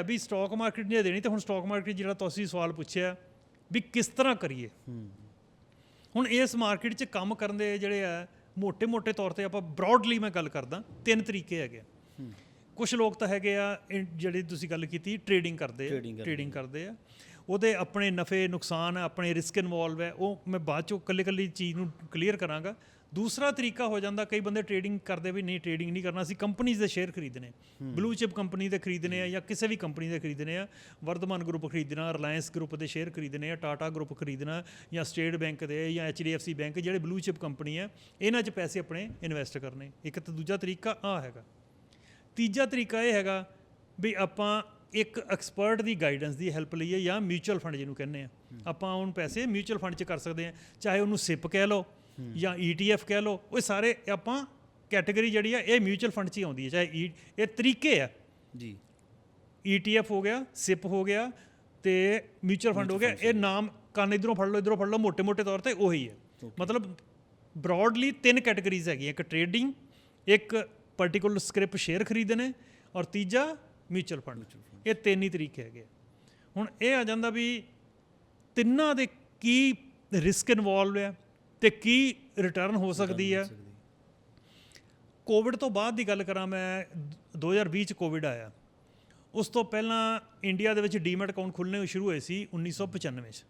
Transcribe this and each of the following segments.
ਹੈ ਵੀ stock market ਨੇ ਦੇਣੀ ਤੇ ਹੁਣ ਸਟਾਕ ਮਾਰਕੀਟ ਜਿਹੜਾ ਤੁਸੀਂ ਸਵਾਲ ਪੁੱਛਿਆ ਵੀ ਕਿਸ ਤਰ੍ਹਾਂ ਕਰੀਏ? ਹੁਣ ਇਸ ਮਾਰਕੀਟ 'ਚ ਕੰਮ ਕਰਨ ਦੇ ਜਿਹੜੇ ਆ ਮੋਟੇ ਮੋਟੇ ਤੌਰ ਤੇ ਆਪਾਂ ਬ੍ਰੌਡਲੀ ਮੈਂ ਗੱਲ ਕਰਦਾ ਤਿੰਨ ਤਰੀਕੇ ਹੈਗੇ ਕੁਝ ਲੋਕ ਤਾਂ ਹੈਗੇ ਆ ਜਿਹੜੀ ਤੁਸੀਂ ਗੱਲ ਕੀਤੀ ਟ੍ਰੇਡਿੰਗ ਕਰਦੇ ਆ ਟ੍ਰੇਡਿੰਗ ਕਰਦੇ ਆ। ਉਹਦੇ ਆਪਣੇ ਨਫੇ ਨੁਕਸਾਨ ਆਪਣੇ ਰਿਸਕ ਇਨਵੋਲਵ ਹੈ ਉਹ ਮੈਂ ਬਾਅਦ ਚੋਂ ਕੱਲੇ-ਕੱਲੇ ਚੀਜ਼ ਨੂੰ ਕਲੀਅਰ ਕਰਾਂਗਾ। ਦੂਸਰਾ ਤਰੀਕਾ ਹੋ ਜਾਂਦਾ ਕਈ ਬੰਦੇ ਟ੍ਰੇਡਿੰਗ ਕਰਦੇ ਵੀ ਨਹੀਂ ਟ੍ਰੇਡਿੰਗ ਨਹੀਂ ਕਰਨਾ। ਅਸੀਂ ਕੰਪਨੀਆਂ ਦੇ ਸ਼ੇਅਰ ਖਰੀਦਣੇ ਬਲੂ ਚਿਪ ਕੰਪਨੀ ਦੇ ਖਰੀਦਣੇ ਆ ਜਾਂ ਕਿਸੇ ਵੀ ਕੰਪਨੀ ਦੇ ਖਰੀਦਣੇ ਆ। ਵਰਧਮਾਨ ਗਰੁੱਪ ਖਰੀਦਣਾ ਰਿਲਾਇੰਸ ਗਰੁੱਪ ਦੇ ਸ਼ੇਅਰ ਖਰੀਦਣੇ ਆ ਟਾਟਾ ਗਰੁੱਪ ਖਰੀਦਣਾ ਜਾਂ ਸਟੇਟ ਬੈਂਕ ਦੇ ਜਾਂ ਐਚਡੀਐਫਸੀ ਬੈਂਕ ਜਿਹੜੇ ਬਲੂ ਚਿਪ ਕੰਪਨੀ ਆ ਇਹਨਾਂ 'ਚ ਪੈਸੇ ਆਪਣੇ ਇਨਵੈਸਟ ਕਰਨੇ। ਇੱਕ ਤਾਂ ਦੂਜਾ ਤਰੀਕਾ ਆ ਹੈਗਾ। ਤੀਜਾ ਤਰੀਕਾ ਇਹ ਹੈਗਾ ਵੀ ਆਪਾਂ ਇੱਕ ਐਕਸਪਰਟ ਦੀ ਗਾਈਡੈਂਸ ਦੀ ਹੈਲਪ ਲਈਏ ਜਾਂ ਮਿਊਚੁਅਲ ਫੰਡ ਜਿਹਨੂੰ ਕਹਿੰਦੇ ਆ। ਆਪਾਂ ਉਹਨ ਪੈਸੇ ਮਿਊਚੁਅਲ ਫੰਡ 'ਚ ਕਰ ਸਕਦੇ ਆ। ਚਾਹੇ ਉਹਨੂੰ ਸਿਪ ਕਹਿ ਲਓ ਜਾਂ ETF ਕਹਿ ਲਓ ਉਹ ਸਾਰੇ ਆਪਾਂ ਕੈਟਾਗਰੀ ਜਿਹੜੀ ਆ ਇਹ ਮਿਊਚੁਅਲ ਫੰਡ 'ਚ ਹੀ ਆਉਂਦੀ ਹੈ ਚਾਹੇ e, ਇਹ ਤਰੀਕੇ ਆ। ਜੀ। ETF ਹੋ ਗਿਆ ਸਿਪ ਹੋ ਗਿਆ ਤੇ ਮਿਊਚੁਅਲ ਫੰਡ ਹੋ ਗਿਆ ਇਹ ਨਾਮ ਕੰਨ ਇਧਰੋਂ ਫੜ ਲਓ ਇਧਰੋਂ ਫੜ ਲਓ ਮੋٹے-ਮੋٹے ਤੌਰ ਤੇ ਉਹੀ ਹੈ ਮਤਲਬ ਬ੍ਰੌਡਲੀ ਤਿੰਨ ਕੈਟਾਗਰੀਜ਼ ਹੈਗੀਆਂ ਇੱਕ ਟ੍ਰੇਡਿੰਗ ਇੱਕ ਪਾਰਟਿਕੂਲਰ ਸਕ੍ਰਿਪ ਸ਼ੇਅਰ ਖਰੀਦਣੇ ਔਰ ਤੀਜਾ ਮਿਊਚੁਅਲ ਫੰਡ ਇਹ ਤਿੰਨ ਹੀ ਤਰੀਕੇ ਹੈਗੇ ਹੁਣ ਇਹ ਆ ਜਾਂਦਾ ਵੀ ਤਿੰਨਾਂ ਦੇ ਕੀ ਰਿਸਕ ਇਨਵੋਲਵ ਹੈ ਤੇ ਕੀ ਰਿਟਰਨ ਹੋ ਸਕਦੀ ਹੈ ਕੋਵਿਡ ਤੋਂ ਬਾਅਦ ਦੀ ਗੱਲ ਕਰਾਂ ਮੈਂ 2020 ਚ ਕੋਵਿਡ ਆਇਆ। ਉਸ ਤੋਂ ਪਹਿਲਾਂ ਇੰਡੀਆ ਦੇ ਵਿੱਚ ਡੀਮੈਟ ਅਕਾਊਂਟ ਖੁੱਲ੍ਹਣੇ ਸ਼ੁਰੂ ਹੋਏ ਸੀ 1995 ਚ।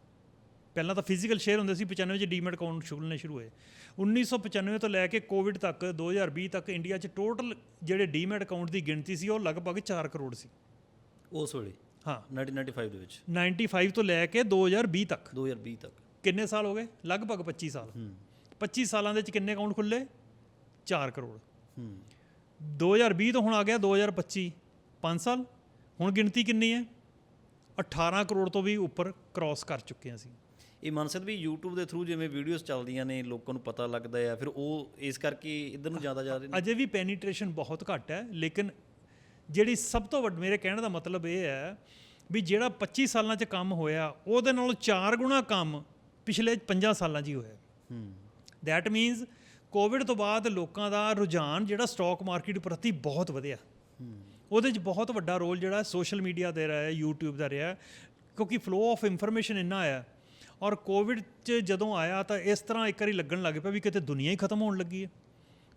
ਪਹਿਲਾਂ ਤਾਂ ਫਿਜ਼ੀਕਲ ਸ਼ੇਅਰ ਹੁੰਦੇ ਸੀ 95 ਚ ਡੀਮੈਟ ਅਕਾਊਂਟ ਖੁੱਲ੍ਹਣੇ ਸ਼ੁਰੂ ਹੋਏ। 1995 ਤੋਂ ਲੈ ਕੇ ਕੋਵਿਡ ਤੱਕ 2020 ਤੱਕ ਇੰਡੀਆ 'ਚ ਟੋਟਲ ਜਿਹੜੇ ਡੀਮੈਟ ਅਕਾਊਂਟ ਦੀ ਗਿਣਤੀ ਸੀ ਉਹ ਲਗਭਗ 4 ਕਰੋੜ ਸੀ। ਉਸ ਵੇਲੇ? ਹਾਂ। 1995 ਦੇ ਵਿੱਚ? 95 ਤੋਂ ਲੈ ਕੇ 2020 ਤੱਕ। 2020 ਤੱਕ। ਕਿੰਨੇ ਸਾਲ ਹੋ ਗਏ? ਲਗਭਗ 25 ਸਾਲ। 25 ਸਾਲਾਂ ਦੇ ਵਿੱਚ ਕਿੰਨੇ ਅਕਾਊਂਟ ਖੁੱਲੇ? 4 ਕਰੋੜ। ਹੂੰ। 2020 ਤੋਂ ਹੁਣ ਆ ਗਿਆ 2025 5 ਸਾਲ। ਹੁਣ ਗਿਣਤੀ ਕਿੰਨੀ ਹੈ? 18 ਕਰੋੜ ਤੋਂ ਵੀ ਉੱਪਰ ਕ੍ਰਾਸ ਕਰ ਚੁੱਕੇ ਹਾਂ ਅਸੀਂ। ਇਹ ਮਨਸਦ ਵੀ YouTube ਦੇ ਥਰੂ ਜਿਵੇਂ ਵੀਡੀਓਜ਼ ਚੱਲਦੀਆਂ ਨੇ ਲੋਕਾਂ ਨੂੰ ਪਤਾ ਲੱਗਦਾ ਆ ਫਿਰ ਉਹ ਇਸ ਕਰਕੇ ਇਧਰ ਨੂੰ ਜ਼ਿਆਦਾ ਜਾ ਰਹੇ ਨੇ। ਅਜੇ ਵੀ ਪੈਨੀਟ੍ਰੇਸ਼ਨ ਬਹੁਤ ਘੱਟ ਹੈ ਲੇਕਿਨ ਜਿਹੜੀ ਸਭ ਤੋਂ ਵੱਡ ਮੇਰੇ ਕਹਿਣ ਦਾ ਮਤਲਬ ਇਹ ਹੈ ਵੀ ਜਿਹੜਾ 25 ਸਾਲਾਂ 'ਚ ਕੰਮ ਹੋਇਆ ਉਹਦੇ ਨਾਲੋਂ 4 ਗੁਣਾ ਕੰਮ ਪਿਛਲੇ 5 ਸਾਲਾਂ 'ਚ ਹੀ ਹੋਇਆ। ਹੂੰ। ਦੈਟ ਮੀਨਸ ਕੋਵਿਡ ਤੋਂ ਬਾਅਦ ਲੋਕਾਂ ਦਾ ਰੁਝਾਨ ਜਿਹੜਾ ਸਟਾਕ ਮਾਰਕੀਟ ਪ੍ਰਤੀ ਬਹੁਤ ਵਧਿਆ। ਉਹਦੇ 'ਚ ਬਹੁਤ ਵੱਡਾ ਰੋਲ ਜਿਹੜਾ ਸੋਸ਼ਲ ਮੀਡੀਆ ਦੇ ਰਿਹਾ ਹੈ YouTube ਦਾ ਰਿਹਾ ਹੈ, ਕਿਉਂਕਿ ਫਲੋ ਆਫ ਇਨਫੋਰਮੇਸ਼ਨ ਇੰਨਾ ਆਇਆ ਔਰ ਕੋਵਿਡ 'ਚ ਜਦੋਂ ਆਇਆ ਤਾਂ ਇਸ ਤਰ੍ਹਾਂ ਇੱਕ ਵਾਰੀ ਲੱਗਣ ਲੱਗ ਪਿਆ ਵੀ ਕਿਤੇ ਦੁਨੀਆ ਹੀ ਖਤਮ ਹੋਣ ਲੱਗੀ ਹੈ।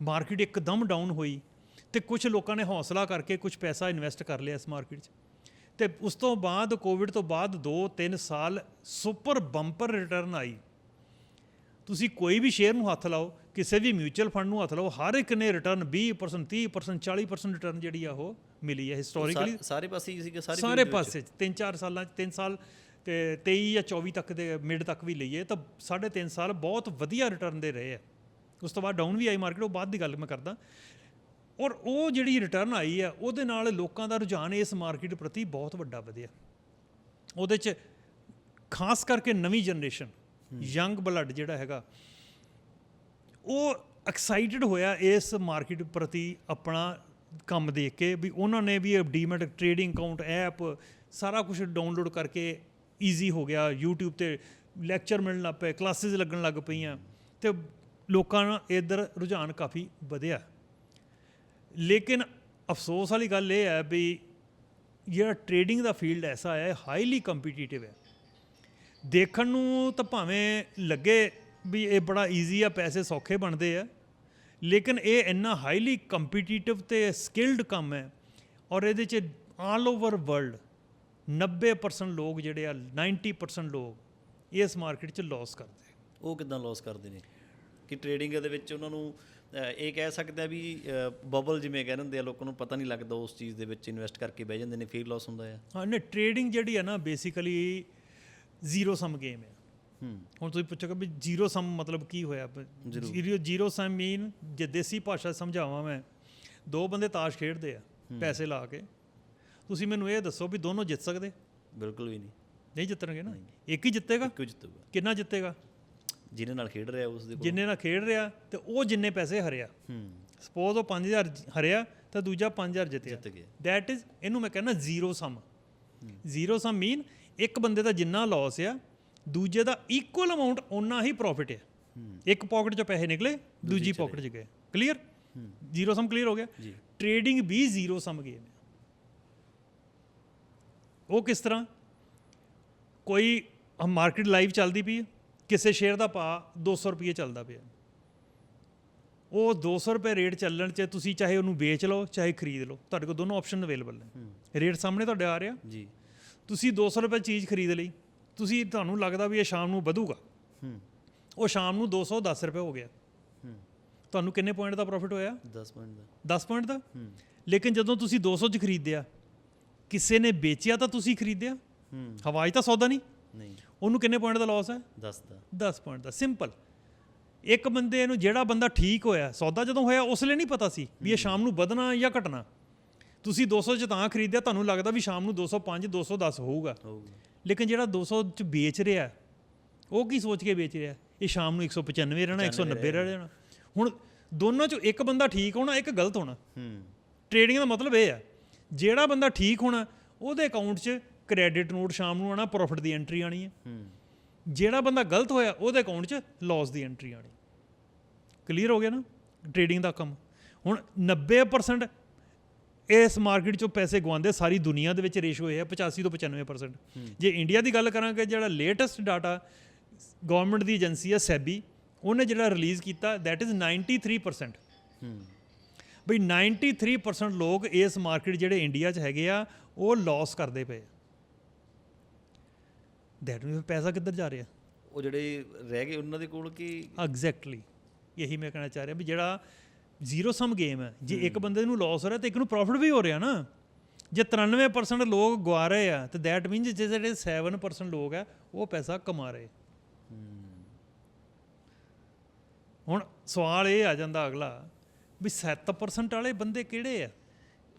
ਮਾਰਕੀਟ ਇੱਕਦਮ ਡਾਊਨ ਹੋਈ ਤੇ ਕੁਝ ਲੋਕਾਂ ਨੇ ਹੌਸਲਾ ਕਰਕੇ ਕੁਝ ਪੈਸਾ ਇਨਵੈਸਟ ਕਰ ਲਿਆ ਇਸ ਮਾਰਕੀਟ 'ਚ। ਤੇ ਉਸ ਤੋਂ ਬਾਅਦ ਕੋਵਿਡ ਤੋਂ ਬਾਅਦ 2-3 ਸਾਲ ਸੁਪਰ ਬੰਪਰ ਰਿਟਰਨ ਆਈ। ਤੁਸੀਂ ਕੋਈ ਵੀ ਸ਼ੇਅਰ ਨੂੰ ਹੱਥ ਲਾਓ ਕਿਸੇ ਵੀ ਮਿਊਚੁਅਲ ਫੰਡ ਨੂੰ ਹੱਥ ਲਾਓ ਹਰ ਇੱਕ ਨੇ ਰਿਟਰਨ 20% 30% 40% ਰਿਟਰਨ ਜਿਹੜੀ ਆ ਉਹ ਮਿਲੀ ਹੈ ਹਿਸਟੋਰੀਕਲੀ ਸਾ- ਸਾਰੇ ਪਾਸੇ ਹੀ ਸੀਗਾ ਸਾਰੇ ਸਾਰੇ ਪਾਸੇ 'ਚ, ਤਿੰਨ ਚਾਰ ਸਾਲਾਂ 'ਚ 3 ਸਾਲ ਤੇ 23 ਜਾਂ 24 ਤੱਕ ਦੇ ਮਿਡ ਤੱਕ ਵੀ ਲਈਏ ਤਾਂ ਸਾਢੇ ਤਿੰਨ ਸਾਲ ਬਹੁਤ ਵਧੀਆ ਰਿਟਰਨ ਦੇ ਰਹੇ ਆ। ਉਸ ਤੋਂ ਬਾਅਦ ਡਾਊਨ ਵੀ ਆਈ ਮਾਰਕੀਟ ਉਹ ਬਾਅਦ ਦੀ ਗੱਲ ਮੈਂ ਕਰਦਾ। ਔਰ ਉਹ ਜਿਹੜੀ ਰਿਟਰਨ ਆਈ ਆ ਉਹਦੇ ਨਾਲ ਲੋਕਾਂ ਦਾ ਰੁਝਾਨ ਇਸ ਮਾਰਕੀਟ ਪ੍ਰਤੀ ਬਹੁਤ ਵੱਡਾ ਵਧਿਆ। ਉਹਦੇ 'ਚ ਖਾਸ ਕਰਕੇ ਨਵੀਂ ਜਨਰੇਸ਼ਨ ਯੰਗ ਬਲੱਡ ਜਿਹੜਾ ਹੈਗਾ ਉਹ ਐਕਸਾਈਟਡ ਹੋਇਆ ਇਸ ਮਾਰਕੀਟ ਪ੍ਰਤੀ ਆਪਣਾ ਕੰਮ ਦੇਖ ਕੇ ਵੀ ਉਹਨਾਂ ਨੇ ਵੀ ਡੀਮੈਟ ਟ੍ਰੇਡਿੰਗ ਅਕਾਊਂਟ ਐਪ ਸਾਰਾ ਕੁਝ ਡਾਊਨਲੋਡ ਕਰਕੇ ਈਜ਼ੀ ਹੋ ਗਿਆ। YouTube ਤੇ ਲੈਕਚਰ ਮਿਲਣ ਲੱਗ ਪਏ ਕਲਾਸਿਸ ਲੱਗਣ ਲੱਗ ਪਈਆਂ ਤੇ ਲੋਕਾਂ ਦਾ ਇਧਰ ਰੁਝਾਨ ਕਾਫੀ ਵਧਿਆ। ਲੇਕਿਨ ਅਫਸੋਸ ਵਾਲੀ ਗੱਲ ਇਹ ਹੈ ਵੀ ਜਿਹੜਾ ਟ੍ਰੇਡਿੰਗ ਦਾ ਫੀਲਡ ਐਸਾ ਹੈ ਹਾਈਲੀ ਕੰਪੀਟੀਟਿਵ ਹੈ। ਦੇਖਣ ਨੂੰ ਤਾਂ ਭਾਵੇਂ ਲੱਗੇ ਵੀ ਇਹ ਬੜਾ ਈਜ਼ੀ ਆ, ਪੈਸੇ ਸੌਖੇ ਬਣਦੇ ਆ, ਲੇਕਿਨ ਇਹ ਇੰਨਾ ਹਾਈਲੀ ਕੰਪੀਟੀਟਿਵ ਤੇ ਸਕਿਲਡ ਕੰਮ ਹੈ ਔਰ ਇਹਦੇ ਚ ਆਲ ਓਵਰ ਵਰਲਡ 90% ਲੋਕ ਜਿਹੜੇ ਆ 90% ਲੋਕ ਇਸ ਮਾਰਕੀਟ 'ਚ ਲਾਸ ਕਰਦੇ ਉਹ ਕਿਦਾਂ ਲਾਸ ਕਰਦੇ ਨੇ? ਕਿ ਟ੍ਰੇਡਿੰਗ ਦੇ ਵਿੱਚ ਉਹਨਾਂ ਨੂੰ ਇਹ ਕਹਿ ਸਕਦੇ ਆ ਵੀ ਬਬਲ ਜਿਵੇਂ ਕਹਿ ਦਿੰਦੇ ਆ ਲੋਕਾਂ ਨੂੰ ਪਤਾ ਨਹੀਂ ਲੱਗਦਾ ਉਸ ਚੀਜ਼ ਦੇ ਵਿੱਚ ਇਨਵੈਸਟ ਕਰਕੇ ਬਹਿ ਜਾਂਦੇ ਨੇ ਫਿਰ ਲਾਸ ਹੁੰਦਾ ਆ। ਹਾਂ ਨੇ ਟ੍ਰੇਡਿੰਗ ਜਿਹੜੀ ਹੈ ਨਾ ਬੇਸਿਕਲੀ ਜ਼ੀਰੋ ਸਮ ਗੇਮ ਹੈ ਹੂੰ। ਹੁਣ ਤੁਸੀਂ ਪੁੱਛੋਗੇ ਵੀ ਜ਼ੀਰੋ ਸਮ ਮਤਲਬ ਕੀ ਹੋਇਆ? ਜ਼ੀਰੋ ਜ਼ੀਰੋ ਸਮ ਮੀਨ ਜੇ ਦੇਸੀ ਭਾਸ਼ਾ ਸਮਝਾਵਾਂ ਮੈਂ ਦੋ ਬੰਦੇ ਤਾਸ਼ ਖੇਡਦੇ ਆ ਪੈਸੇ ਲਾ ਕੇ। ਤੁਸੀਂ ਮੈਨੂੰ ਇਹ ਦੱਸੋ ਵੀ ਦੋਨੋਂ ਜਿੱਤ ਸਕਦੇ? ਬਿਲਕੁਲ ਵੀ ਨਹੀਂ। ਨਹੀਂ ਜਿੱਤਣਗੇ ਨਾ? ਇੱਕ ਹੀ ਜਿੱਤੇਗਾ? ਕਿਉਂ ਜਿੱਤੂਗਾ। ਕਿੰਨਾ ਜਿੱਤੇਗਾ? ਜਿਹਨੇ ਨਾਲ ਖੇਡ ਰਿਹਾ ਉਸ ਦੇ ਕੋਲ? ਜਿੰਨੇ ਨਾਲ ਖੇਡ ਰਿਹਾ ਤੇ ਉਹ ਜਿੰਨੇ ਪੈਸੇ ਹਰਿਆ। ਹੂੰ। ਸਪੋਜ਼ ਉਹ 5000 ਹਰਿਆ ਤਾਂ ਦੂਜਾ 5000 ਜਿੱਤਿਆ। ਜਿੱਤ ਗਿਆ। ਦੈਟ ਇਜ਼ ਇਹਨੂੰ ਮੈਂ ਕਹਿੰਦਾ ਜ਼ੀਰੋ ਸਮ ਜ਼ੀਰੋ ਸਮ ਮੀਨ ਇੱਕ ਬੰਦੇ ਦਾ ਜਿੰਨਾ ਲਾਸ ਆ ਦੂਜੇ ਦਾ ਇਕੁਅਲ ਅਮਾਉਂਟ ਓਨਾ ਹੀ ਪ੍ਰੋਫਿਟ ਹੈ। ਇੱਕ ਪਾਕਟ ਚੋਂ ਪੈਸੇ ਨਿਕਲੇ ਦੂਜੀ ਪਾਕਟ 'ਚ ਗਏ। ਕਲੀਅਰ ਜ਼ੀਰੋ ਸਮ ਕਲੀਅਰ ਹੋ ਗਿਆ। ਟ੍ਰੇਡਿੰਗ ਵੀ ਜ਼ੀਰੋ ਸਮ ਗੇਮ ਹੈ ਉਹ ਕਿਸ ਤਰ੍ਹਾਂ? ਕੋਈ ਮਾਰਕੀਟ ਲਾਈਵ ਚੱਲਦੀ ਪਈ ਹੈ ਕਿਸੇ ਸ਼ੇਅਰ ਦਾ ਭਾਅ 200 ਰੁਪਏ ਚੱਲਦਾ ਪਿਆ। ਉਹ 200 ਰੁਪਏ ਰੇਟ ਚੱਲਣ 'ਚ ਤੁਸੀਂ ਚਾਹੇ ਉਹਨੂੰ ਵੇਚ ਲਓ ਚਾਹੇ ਖਰੀਦ ਲਓ ਤੁਹਾਡੇ ਕੋਲ ਦੋਨੋਂ ਆਪਸ਼ਨ ਅਵੇਲੇਬਲ ਨੇ। ਰੇਟ ਸਾਹਮਣੇ ਤੁਹਾਡੇ ਆ ਰਿਹਾ। ਜੀ। ਤੁਸੀਂ 200 ਰੁਪਏ ਚੀਜ਼ ਖਰੀਦ ਲਈ ਤੁਸੀਂ ਤੁਹਾਨੂੰ ਲੱਗਦਾ ਵੀ ਇਹ ਸ਼ਾਮ ਨੂੰ ਵਧੂਗਾ। ਹੂੰ। ਉਹ ਸ਼ਾਮ ਨੂੰ 210 ਰੁਪਏ ਹੋ ਗਿਆ। ਹੂੰ। ਤੁਹਾਨੂੰ ਕਿੰਨੇ ਪੁਆਇੰਟ ਦਾ ਪ੍ਰੋਫਿਟ ਹੋਇਆ? 10 ਮਿੰਟ ਦਾ। 10 ਪੁਆਇੰਟ ਦਾ? ਹੂੰ। ਲੇਕਿਨ ਜਦੋਂ ਤੁਸੀਂ 200 ਚ ਖਰੀਦਿਆ ਕਿਸੇ ਨੇ ਵੇਚਿਆ ਤਾਂ ਤੁਸੀਂ ਖਰੀਦਿਆ? ਹੂੰ। ਹਵਾਈ ਤਾਂ ਸੌਦਾ ਨਹੀਂ। ਨਹੀਂ। ਉਹਨੂੰ ਕਿੰਨੇ ਪੁਆਇੰਟ ਦਾ ਲਾਸ ਹੈ? 10 ਦਾ। 10 ਪੁਆਇੰਟ ਦਾ। ਸਿੰਪਲ ਇੱਕ ਬੰਦੇ ਨੂੰ ਜਿਹੜਾ ਬੰਦਾ ਠੀਕ ਹੋਇਆ ਸੌਦਾ ਜਦੋਂ ਹੋਇਆ ਉਸ ਲਈ ਨਹੀਂ ਪਤਾ ਸੀ ਵੀ ਇਹ ਸ਼ਾਮ ਨੂੰ ਵਧਣਾ ਜਾਂ ਘਟਣਾ। ਤੁਸੀਂ 200 ਚ ਤਾਂ ਖਰੀਦਿਆ ਤੁਹਾਨੂੰ ਲੱਗਦਾ ਵੀ ਸ਼ਾਮ ਨੂੰ 205 210 ਹੋਊਗਾ। ਹੋਊਗਾ। ਲੇਕਿਨ ਜਿਹੜਾ 200 ਚ ਵੇਚ ਰਿਹਾ ਉਹ ਕੀ ਸੋਚ ਕੇ ਵੇਚ ਰਿਹਾ? ਇਹ ਸ਼ਾਮ ਨੂੰ 195 ਰਹਿਣਾ 190 ਰਹਿਣਾ। ਹੁਣ ਦੋਨੋਂ ਚੋਂ ਇੱਕ ਬੰਦਾ ਠੀਕ ਹੋਣਾ ਇੱਕ ਗਲਤ ਹੋਣਾ। ਹੂੰ। ਟ੍ਰੇਡਿੰਗ ਦਾ ਮਤਲਬ ਇਹ ਹੈ ਜਿਹੜਾ ਬੰਦਾ ਠੀਕ ਹੋਣਾ ਉਹਦੇ ਅਕਾਊਂਟ 'ਚ ਕ੍ਰੈਡਿਟ ਨੋਟ ਸ਼ਾਮ ਨੂੰ ਆਣਾ ਪ੍ਰੋਫਿਟ ਦੀ ਐਂਟਰੀ ਆਣੀ ਹੈ। ਜਿਹੜਾ ਬੰਦਾ ਗਲਤ ਹੋਇਆ ਉਹਦੇ ਅਕਾਊਂਟ 'ਚ ਲਾਸ ਦੀ ਐਂਟਰੀ ਆਣੀ ਕਲੀਅਰ ਹੋ ਗਿਆ ਨਾ? ਟ੍ਰੇਡਿੰਗ ਦਾ ਕੰਮ। ਹੁਣ 90% ਇਸ ਮਾਰਕੀਟ 'ਚੋਂ ਪੈਸੇ ਗਵਾਉਂਦੇ ਸਾਰੀ ਦੁਨੀਆ ਦੇ ਵਿੱਚ ਰੇਸ਼ੋ ਇਹ ਹੈ 85 ਤੋਂ 95% ਜੇ ਇੰਡੀਆ ਦੀ ਗੱਲ ਕਰਾਂਗੇ ਜਿਹੜਾ ਲੇਟੈਸਟ ਡਾਟਾ ਗਵਰਨਮੈਂਟ ਦੀ ਏਜੰਸੀ ਹੈ ਸੈਬੀ ਉਹਨੇ ਜਿਹੜਾ ਰਿਲੀਜ਼ ਕੀਤਾ ਦੈਟ ਇਜ਼ 93% ਹੂੰ। ਬਈ 93% ਲੋਕ ਇਸ ਮਾਰਕੀਟ ਜਿਹੜੇ ਇੰਡੀਆ 'ਚ ਹੈਗੇ ਆ ਉਹ ਲਾਸ ਕਰਦੇ ਪਏ ਦੈਟ ਮੀਨਸ ਪੈਸਾ ਕਿੱਧਰ ਜਾ ਰਿਹਾ? ਉਹ ਜਿਹੜੇ ਰਹਿ ਗਏ ਉਹਨਾਂ ਦੇ ਕੋਲ ਕੀ? ਐਗਜ਼ੈਕਟਲੀ ਇਹੀ ਮੈਂ ਕਹਿਣਾ ਚਾਹ ਰਿਹਾ ਵੀ ਜਿਹੜਾ ਜ਼ੀਰੋ ਸਮ ਗੇਮ ਹੈ ਜੇ ਇੱਕ ਬੰਦੇ ਨੂੰ ਲਾਸ ਹੋ ਰਿਹਾ ਤੇ ਇੱਕ ਨੂੰ ਪ੍ਰੋਫਿਟ ਵੀ ਹੋ ਰਿਹਾ ਨਾ ਜੇ 93% ਲੋਕ ਗਵਾ ਰਹੇ ਆ ਤੇ ਦੈਟ ਮੀਨਸ ਜੇ ਜਿਹੜੇ 7% ਲੋਕ ਆ ਉਹ ਪੈਸਾ ਕਮਾ ਰਹੇ। ਹੁਣ ਸਵਾਲ ਇਹ ਆ ਜਾਂਦਾ ਅਗਲਾ ਵੀ 7% ਵਾਲੇ ਬੰਦੇ ਕਿਹੜੇ ਆ?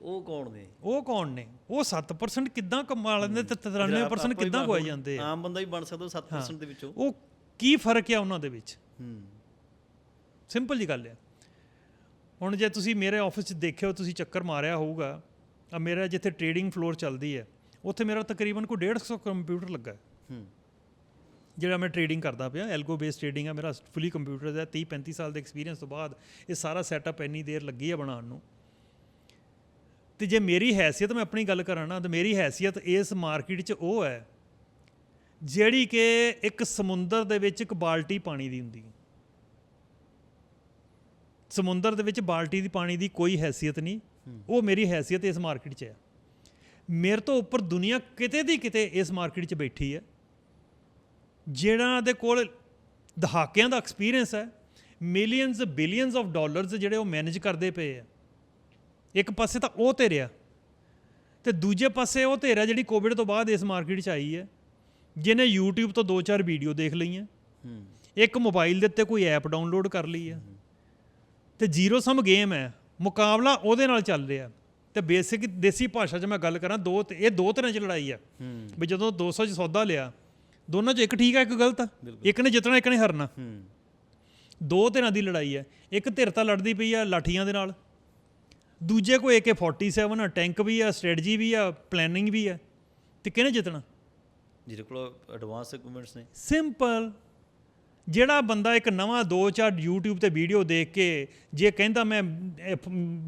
ਉਹ ਕੌਣ ਨੇ? ਉਹ ਕੌਣ ਨੇ? ਉਹ 7% ਕਿੱਦਾਂ ਕਮਾ ਲੈਂਦੇ ਤੇ 93% ਕਿੱਦਾਂ ਗਵਾਈ ਜਾਂਦੇ ਆ? ਆਮ ਬੰਦਾ ਵੀ ਬਣ ਸਕਦਾ ਉਹ 7% ਦੇ ਵਿੱਚੋਂ। ਉਹ ਕੀ ਫ਼ਰਕ ਆ ਉਹਨਾਂ ਦੇ ਵਿੱਚ? ਹੂੰ। ਸਿੰਪਲ ਜੀ ਗੱਲ ਆ। ਹੁਣ ਜੇ ਤੁਸੀਂ ਮੇਰੇ ਆਫਿਸ 'ਚ ਦੇਖਿਓ ਤੁਸੀਂ ਚੱਕਰ ਮਾਰਿਆ ਹੋਊਗਾ ਆ ਮੇਰਾ ਜਿੱਥੇ ਟ੍ਰੇਡਿੰਗ ਫਲੋਰ ਚੱਲਦੀ ਹੈ ਉੱਥੇ ਮੇਰਾ ਤਕਰੀਬਨ ਕੋਈ 150 ਕੰਪਿਊਟਰ ਲੱਗਾ ਹੈ। ਹੂੰ। ਜਿਹੜਾ ਮੈਂ ਟ੍ਰੇਡਿੰਗ ਕਰਦਾ ਪਿਆ ਐਲਗੋ ਬੇਸ ਟ੍ਰੇਡਿੰਗ ਆ ਮੇਰਾ ਫੁੱਲੀ ਕੰਪਿਊਟਰ ਦਾ 30 35 ਸਾਲ ਦੇ ਐਕਸਪੀਰੀਅੰਸ ਤੋਂ ਬਾਅਦ ਇਹ ਸਾਰਾ ਸੈਟਅਪ ਇੰਨੀ ਦੇਰ ਲੱਗੀ ਆ ਬਣਾਉਣ ਨੂੰ। ਤੇ ਜੇ ਮੇਰੀ ਹੈਸੀਅਤ ਮੈਂ ਆਪਣੀ ਗੱਲ ਕਰਾਂ ਨਾ, ਤਾਂ ਮੇਰੀ ਹੈਸੀਅਤ ਇਸ ਮਾਰਕੀਟ 'ਚ ਉਹ ਹੈ, ਜਿਹੜੀ ਕਿ ਇੱਕ ਸਮੁੰਦਰ ਦੇ ਵਿੱਚ ਇੱਕ ਬਾਲਟੀ ਪਾਣੀ ਦੀ ਹੁੰਦੀ ਹੈ। ਸਮੁੰਦਰ ਦੇ ਵਿੱਚ ਬਾਲਟੀ ਦੀ ਪਾਣੀ ਦੀ ਕੋਈ ਹੈਸੀਅਤ ਨਹੀਂ, ਉਹ ਮੇਰੀ ਹੈਸੀਅਤ ਇਸ ਮਾਰਕੀਟ 'ਚ ਹੈ। ਮੇਰੇ ਤੋਂ ਉੱਪਰ ਦੁਨੀਆ ਕਿਤੇ ਦੀ ਕਿਤੇ ਇਸ ਮਾਰਕੀਟ 'ਚ ਬੈਠੀ ਹੈ ਜਿਹੜਾ ਦੇ ਕੋਲ ਦਹਾਕਿਆਂ ਦਾ ਐਕਸਪੀਰੀਅੰਸ ਹੈ ਮਿਲੀਅਨਸ ਬਿਲੀਅਨਸ ਆਫ ਡਾਲਰਸ ਜਿਹੜੇ ਉਹ ਮੈਨੇਜ ਕਰਦੇ ਪਏ ਆ ਇੱਕ ਪਾਸੇ ਤਾਂ ਉਹ ਧਿਰਿਆ ਤੇ ਦੂਜੇ ਪਾਸੇ ਉਹ ਧਿਰਿਆ ਜਿਹੜੀ ਕੋਵਿਡ ਤੋਂ ਬਾਅਦ ਇਸ ਮਾਰਕੀਟ 'ਚ ਆਈ ਹੈ ਜਿਹਨੇ YouTube ਤੋਂ ਦੋ ਚਾਰ ਵੀਡੀਓ ਦੇਖ ਲਈਆਂ। ਹੂੰ। ਇੱਕ ਮੋਬਾਈਲ ਦੇ ਉੱਤੇ ਕੋਈ ਐਪ ਡਾਊਨਲੋਡ ਕਰ ਲਈ ਹੈ ਤੇ ਜ਼ੀਰੋ ਸਮ ਗੇਮ ਹੈ ਮੁਕਾਬਲਾ ਉਹਦੇ ਨਾਲ ਚੱਲ ਰਿਹਾ। ਤੇ ਬੇਸਿਕ ਦੇਸੀ ਭਾਸ਼ਾ 'ਚ ਮੈਂ ਗੱਲ ਕਰਾਂ ਦੋ ਇਹ ਦੋ ਤਰ੍ਹਾਂ 'ਚ ਲੜਾਈ ਆ। ਹੂੰ। ਵੀ ਜਦੋਂ 200 ਚ ਸੌਦਾ ਲਿਆ ਦੋਨਾਂ 'ਚ ਇੱਕ ਠੀਕ ਆ ਇੱਕ ਗਲਤ ਆ। ਇੱਕ ਨੇ ਜਿੱਤਣਾ ਇੱਕ ਨੇ ਹਾਰਨਾ। ਹੂੰ। ਦੋ ਧਿਰਾਂ ਦੀ ਲੜਾਈ ਹੈ ਇੱਕ ਧਿਰ ਤਾਂ ਲੜਦੀ ਪਈ ਆ ਲਾਠੀਆਂ ਦੇ ਨਾਲ। ਦੂਜੇ ਕੋ AK47 ਆ ਟੈਂਕ ਵੀ ਆ ਸਟ੍ਰੈਟਜੀ ਵੀ ਆ ਪਲੈਨਿੰਗ ਵੀ ਆ ਤੇ ਕਿਹਨੇ ਜਿੱਤਣਾ? ਜਿਹਦੇ ਕੋਲ ਐਡਵਾਂਸ ਇਕਵਿਪਮੈਂਟਸ ਨੇ। ਸਿੰਪਲ ਜਿਹੜਾ ਬੰਦਾ ਇੱਕ ਨਵਾਂ ਦੋ ਚਾਰ YouTube ਤੇ ਵੀਡੀਓ ਦੇਖ ਕੇ ਜੇ ਕਹਿੰਦਾ ਮੈਂ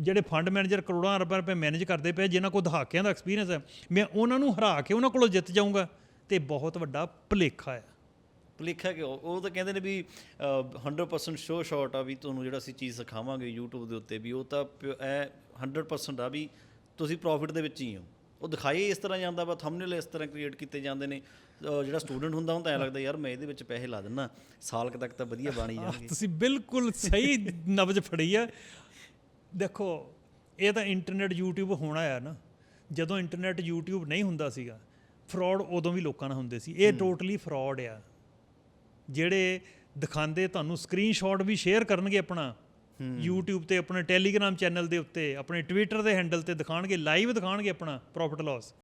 ਜਿਹੜੇ ਫੰਡ ਮੈਨੇਜਰ ਕਰੋੜਾਂ ਰੁਪਏ ਰੁਪਏ ਮੈਨੇਜ ਕਰਦੇ ਪਏ ਜਿਨ੍ਹਾਂ ਕੋਲ ਦਹਾਕਿਆਂ ਦਾ ਐਕਸਪੀਰੀਅੰਸ ਹੈ ਮੈਂ ਉਹਨਾਂ ਨੂੰ ਹਰਾ ਕੇ ਉਹਨਾਂ ਕੋਲੋਂ ਜਿੱਤ ਜਾਊਂਗਾ ਤੇ ਬਹੁਤ ਵੱਡਾ ਭੁਲੇਖਾ ਹੈ। ਭੁਲੇਖਾ ਕਿ ਉਹ ਤਾਂ ਕਹਿੰਦੇ ਨੇ ਵੀ ਅਹ, 100% ਸ਼ੋ ਸ਼ਾਟ ਆ ਵੀ ਤੁਹਾਨੂੰ ਜਿਹੜਾ ਅਸੀਂ ਚੀਜ਼ ਸਿਖਾਵਾਂਗੇ YouTube ਦੇ ਉੱਤੇ ਵੀ ਉਹ ਤਾਂ ਐ 100% ਆ ਵੀ ਤੁਸੀਂ ਪ੍ਰੋਫਿਟ ਦੇ ਵਿੱਚ ਹੀ ਹੋ। ਉਹ ਦਿਖਾਈ ਇਸ ਤਰ੍ਹਾਂ ਜਾਂਦਾ ਵਾ ਥੰਬਨੇਲ ਇਸ ਤਰ੍ਹਾਂ ਕ੍ਰੀਏਟ ਕੀਤੇ ਜਾਂਦੇ ਨੇ। ਜਿਹੜਾ ਸਟੂਡੈਂਟ ਹੁੰਦਾ ਤਾਂ ਐ ਲੱਗਦਾ ਯਾਰ ਮੈਂ ਇਹਦੇ ਵਿੱਚ ਪੈਸੇ ਲਾ ਦਿੰਨਾ ਸਾਲ ਤੱਕ ਤਾਂ ਵਧੀਆ ਬਣ ਜਾਣਗੇ। ਤੁਸੀਂ ਬਿਲਕੁਲ ਸਹੀ ਨਬਜ ਫੜੀ ਹੈ ਦੇਖੋ ਇਹ ਤਾਂ ਇੰਟਰਨੈਟ YouTube ਹੋਣਾ ਆ ਨਾ। ਜਦੋਂ ਇੰਟਰਨੈਟ YouTube ਨਹੀਂ ਹੁੰਦਾ ਸੀਗਾ ਫਰਾਡ ਉਦੋਂ ਵੀ ਲੋਕਾਂ ਨਾਲ ਹੁੰਦੇ ਸੀ। ਇਹ ਟੋਟਲੀ ਫਰਾਡ ਆ। ਜਿਹੜੇ ਦਿਖਾਉਂਦੇ ਤੁਹਾਨੂੰ ਸਕਰੀਨਸ਼ਾਟ ਵੀ ਸ਼ੇਅਰ ਕਰਨਗੇ ਆਪਣਾ। YouTube ਤੇ, ਆਪਣੇ Telegram ਚੈਨਲ ਦੇ ਉੱਤੇ, ਆਪਣੇ Twitter ਦੇ ਹੈਂਡਲ ਤੇ ਦਿਖਾਣਗੇ ਲਾਈਵ ਦਿਖਾਣਗੇ ਆਪਣਾ ਪ੍ਰੋਫਿਟ ਲਾਸ